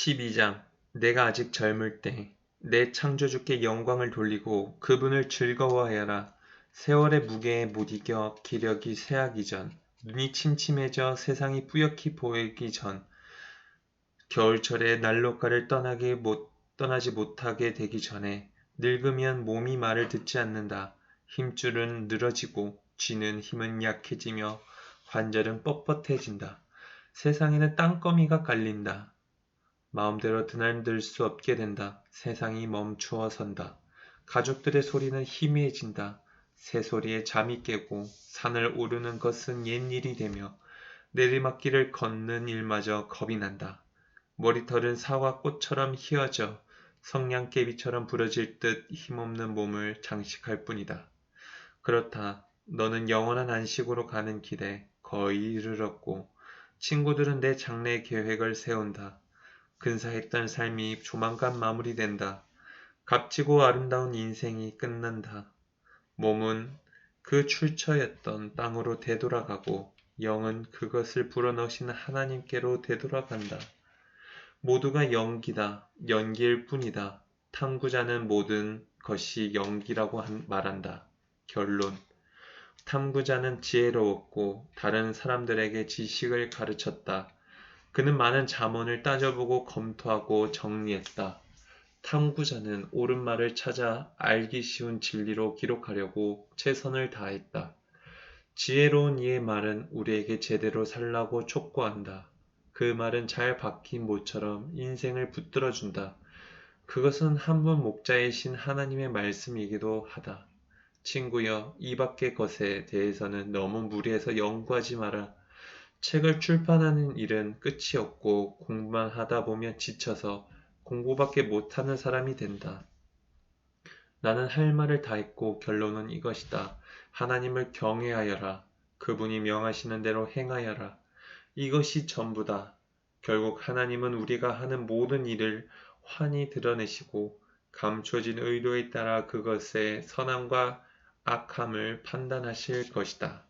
12장 내가 아직 젊을 때 내 창조주께 영광을 돌리고 그분을 즐거워하여라. 세월의 무게에 못 이겨 기력이 쇠하기 전 눈이 침침해져 세상이 뿌옇게 보이기 전 겨울철에 난로가를 떠나게 못 떠나지 못하게 되기 전에 늙으면 몸이 말을 듣지 않는다. 힘줄은 늘어지고 쥐는 힘은 약해지며 관절은 뻣뻣해진다. 세상에는 땅거미가 깔린다. 마음대로 드날들 수 없게 된다. 세상이 멈추어 선다. 가족들의 소리는 희미해진다. 새소리에 잠이 깨고 산을 오르는 것은 옛일이 되며 내리막길을 걷는 일마저 겁이 난다. 머리털은 사과꽃처럼 휘어져 성냥개비처럼 부러질 듯 힘없는 몸을 장식할 뿐이다. 그렇다. 너는 영원한 안식으로 가는 길에 거의 이르렀고 친구들은 내 장래 계획을 세운다. 근사했던 삶이 조만간 마무리된다. 값지고 아름다운 인생이 끝난다. 몸은 그 출처였던 땅으로 되돌아가고 영은 그것을 불어넣으신 하나님께로 되돌아간다. 모두가 연기다. 연기일 뿐이다. 탐구자는 모든 것이 연기라고 말한다. 결론. 탐구자는 지혜로웠고 다른 사람들에게 지식을 가르쳤다. 그는 많은 자문을 따져보고 검토하고 정리했다. 탐구자는 옳은 말을 찾아 알기 쉬운 진리로 기록하려고 최선을 다했다. 지혜로운 이의 말은 우리에게 제대로 살라고 촉구한다. 그 말은 잘 박힌 모처럼 인생을 붙들어준다. 그것은 한 분 목자이신 하나님의 말씀이기도 하다. 친구여, 이 밖의 것에 대해서는 너무 무리해서 연구하지 마라. 책을 출판하는 일은 끝이 없고 공부만 하다 보면 지쳐서 공부밖에 못하는 사람이 된다. 나는 할 말을 다 했고 결론은 이것이다. 하나님을 경외하여라. 그분이 명하시는 대로 행하여라. 이것이 전부다. 결국 하나님은 우리가 하는 모든 일을 환히 드러내시고 감춰진 의도에 따라 그것의 선함과 악함을 판단하실 것이다.